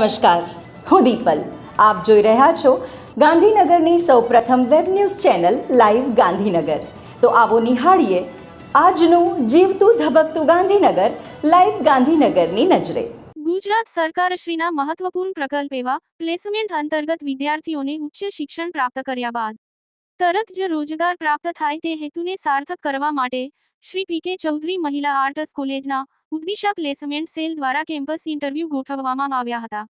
નમસ્કાર, હું દીપલ. આપ જોઈ રહ્યા છો ગાંધીનગરની સૌપ્રથમ web news channel live Gandhinagar. તો આવો નિહાળીએ આજનું જીવતું ધબકતું ગાંધીનગર, લાઈવ ગાંધીનગરની નજરે. ગુજરાત સરકારશ્રીના મહત્વપૂર્ણ પ્રકલ્પ એવા પ્લેસમેન્ટ અંતર્ગત વિદ્યાર્થીઓને ઉચ્ચ શિક્ષણ પ્રાપ્ત કર્યા બાદ તરત જ રોજગાર પ્રાપ્ત થાય તે હેતુને સાર્થક કરવા માટે શ્રી પી કે ચૌધરી મહિલા આર્ટસ કોલેજના ઉદ્દિશા પ્લેસમેન્ટ સેલ દ્વારા કેમ્પસ ઇન્ટરવ્યૂ ગોઠવવામાં આવ્યા હતા.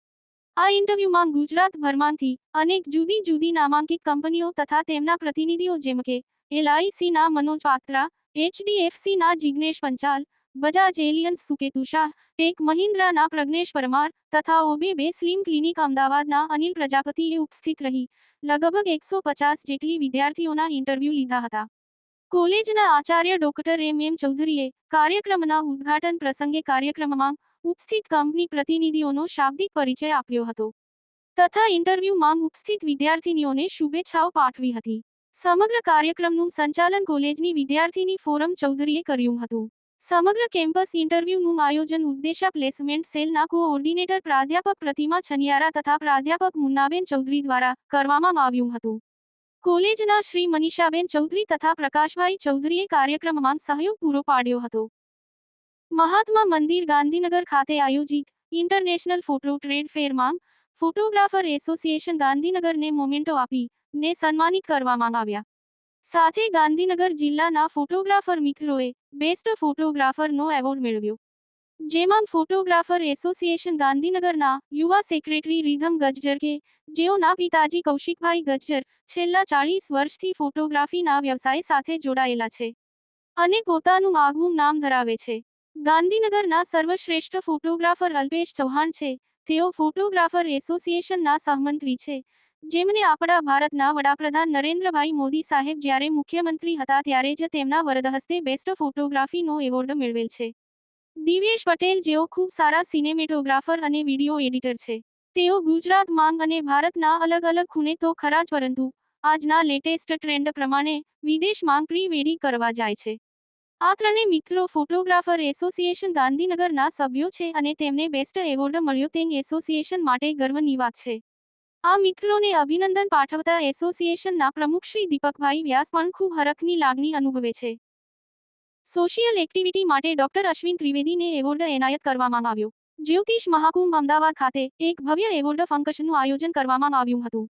આ ઇન્ટરવ્યૂમાં ગુજરાતભરમાંથી અનેક જુદી જુદી નામાંકિત કંપનીઓ તથા તેમના પ્રતિનિધિઓ જેમ કે એલઆઈસીના મનોજ પાત્રા એચડીએફસીના જિગ્નેશ પંચાલ બજાજ એલિયન્સ સુકેતુ શાહ, ટેક મહિન્દ્રાના પ્રજ્ઞેશ પરમાર તથા ઓબે બે સ્લિમ ક્લિનિક અમદાવાદના અનિલ પ્રજાપતિએ ઉપસ્થિત રહી. લગભગ એકસો પચાસ જેટલી વિદ્યાર્થીઓના ઇન્ટરવ્યૂ લીધા હતા. કોલેજના આચાર્ય ડોક્ટર એમ એમ ચૌધરીએ કાર્યક્રમના ઉદ્ઘાટન પ્રસંગે કાર્યક્રમમાં ઉપસ્થિત કંપની પ્રતિનિધિઓનો શાબ્દિક પરિચય આપ્યો હતો. તથા ઇન્ટરવ્યૂમાં ઉપસ્થિત વિદ્યાર્થીનીઓને શુભેચ્છાઓ પાઠવી હતી. સમગ્ર કાર્યક્રમનું સંચાલન કોલેજની વિદ્યાર્થીની ફોરમ ચૌધરીએ કર્યું હતું. સમગ્ર કેમ્પસ ઇન્ટરવ્યુનું આયોજન ઉદ્દેશા પ્લેસમેન્ટ સેલના કોઓર્ડિનેટર પ્રાધ્યાપક પ્રતિમા છનિયારા તથા પ્રાધ્યાપક મુન્નાબેન ચૌધરી દ્વારા કરવામાં આવ્યું હતું. કોલેજના શ્રી મનીષાબેન ચૌધરી તથા પ્રકાશભાઈ ચૌધરીએ કાર્યક્રમમાં સહયોગ પૂરો પાડ્યો હતો. મહાત્મા મંદિર ગાંધીનગર ખાતે આયોજિત ઇન્ટરનેશનલ ફોટો ટ્રેડ ફેરમાં ફોટોગ્રાફર એસોસિએશન ગાંધીનગરને મોમેન્ટો આપી ને સન્માનિત કરવામાં આવ્યા. સાથે ગાંધીનગર જિલ્લાના ફોટોગ્રાફર મિત્રોએ બેસ્ટ ફોટોગ્રાફરનો એવોર્ડ મેળવ્યો. જેમાં ફોટોગ્રાફર એસોસિએશન ગાંધીનગરના યુવા સેક્રેટરી રીધમ ગજ્જર જેઓના પિતાજી કૌશિકભાઈ ગજ્જર છેલ્લા ચાળીસ વર્ષથી ફોટોગ્રાફીના વ્યવસાય સાથે જોડાયેલા છે અને પોતાનું આગવું નામ ધરાવે છે. ગાંધીનગરના સર્વશ્રેષ્ઠ ફોટોગ્રાફર અલ્પેશ ચૌહાણ છે. તેઓ ફોટોગ્રાફર એસોસિએશનના સહમંત્રી છે. જેમને આપણા ભારતના વડાપ્રધાન નરેન્દ્રભાઈ મોદી સાહેબ જ્યારે મુખ્યમંત્રી હતા ત્યારે જ તેમના વરદ હસ્તે બેસ્ટ ફોટોગ્રાફીનો એવોર્ડ મેળવેલ છે. દિવેશ પટેલ જેઓ ખૂબ સારા સિનેમેટોગ્રાફર અને વિડિયો એડિટર છે. તેઓ ગુજરાત માંગ અને ભારતના અલગ અલગ ખૂણે તો ખરા જ પરંતુ આજના લેટેસ્ટ ટ્રેન્ડ પ્રમાણે વિદેશ માંગ પ્રી વેડિંગ કરવા જાય છે. આ ત્રણેય મિત્રો ફોટોગ્રાફર એસોસિએશન ગાંધીનગરના સભ્યો છે અને તેમને બેસ્ટ એવોર્ડ મળ્યો તે એસોસિએશન માટે ગર્વની વાત છે. આ મિત્રોને અભિનંદન પાઠવતા એસોસિએશનના પ્રમુખ શ્રી દીપકભાઈ વ્યાસ પણ ખૂબ હરખની લાગણી અનુભવે છે. સોશિયલ એક્ટિવિટી માટે ડોક્ટર અશ્વિન ત્રિવેદીને એવોર્ડ એનાયત કરવામાં આવ્યો. જ્યોતિષ મહાકુંભ અમદાવાદ ખાતે એક ભવ્ય એવોર્ડ ફંક્શનનું આયોજન કરવામાં આવ્યું હતું.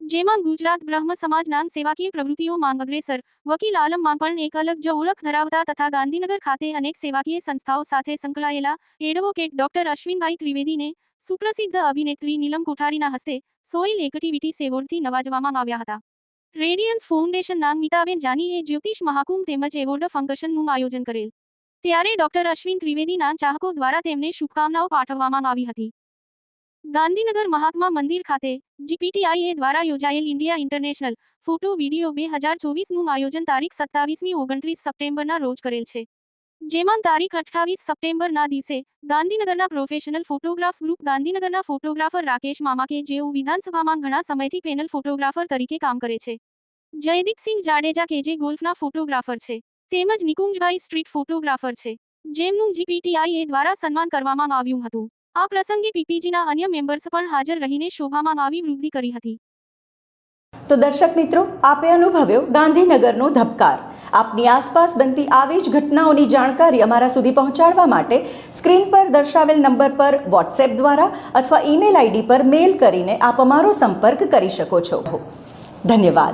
જેમાં ગુજરાત બ્રહ્મ સમાજના સેવાકીય પ્રવૃત્તિઓ માંગ અગ્રેસર. વકીલ આલમમાં પણ એક અલગ જ ઓળખ ધરાવતા તથા ગાંધીનગર ખાતે અનેક સેવાકીય સંસ્થાઓ સાથે સંકળાયેલા એડવોકેટ ડોક્ટર અશ્વિનભાઈ ત્રિવેદીને સુપ્રસિદ્ધ અભિનેત્રી નીલમ કોઠારીના હસ્તે સોઇલ એક્ટિવિટી એવોર્ડથી નવાજવામાં આવ્યા હતા. રેડિયન્સ ફાઉન્ડેશનના મિતાબેન જાનીએ જ્યોતિષ મહાકુંભ તેમજ એવોર્ડ ફંક્શનનું આયોજન કરેલ. ત્યારે ડોક્ટર અશ્વિન ત્રિવેદીના ચાહકો દ્વારા તેમને શુભકામનાઓ પાઠવવામાં આવી હતી. ગાંધીનગર મહાત્મા મંદિર ખાતે જીપીટીઆઈએ દ્વારા યોજાયેલ ઇન્ડિયા ઇન્ટરનેશનલ ફોટો વીડિયો બે હજાર ચોવીસનું આયોજન તારીખ સત્તાવીસમી ઓગણત્રીસ સપ્ટેમ્બરના રોજ કરેલ છે. જેમાં તારીખ અઠ્ઠાવીસ સપ્ટેમ્બરના દિવસે ગાંધીનગરના પ્રોફેશનલ ફોટોગ્રાફ્સ ગ્રુપ ગાંધીનગરના ફોટોગ્રાફર રાકેશ મામા કે જેઓ વિધાનસભામાં ઘણા સમયથી પેનલ ફોટોગ્રાફર તરીકે કામ કરે છે. જયદીપસિંહ જાડેજા કે જે ગોલ્ફના ફોટોગ્રાફર છે. તેમજ નિકુંજભાઈ સ્ટ્રીટ ફોટોગ્રાફર છે. જેમનું જીપીટીઆઈએ દ્વારા સન્માન કરવામાં આવ્યું હતું. આ પ્રસંગે પીપીજીના અન્ય મેમ્બર્સ પણ હાજર રહીને શોભામાં આવી વૃદ્ધિ કરી હતી. તો દર્શક મિત્રો, આપે અનુભવ્યો ગાંધીનગરનો ધબકાર. આપની આસપાસ બનતી આવી જ ઘટનાઓની જાણકારી અમારા સુધી પહોંચાડવા માટે સ્ક્રીન પર દર્શાવેલ નંબર પર વોટ્સએપ દ્વારા અથવા ઈમેલ આઈડી પર મેલ કરીને આપ અમારો સંપર્ક કરી શકો છો. ધન્યવાદ.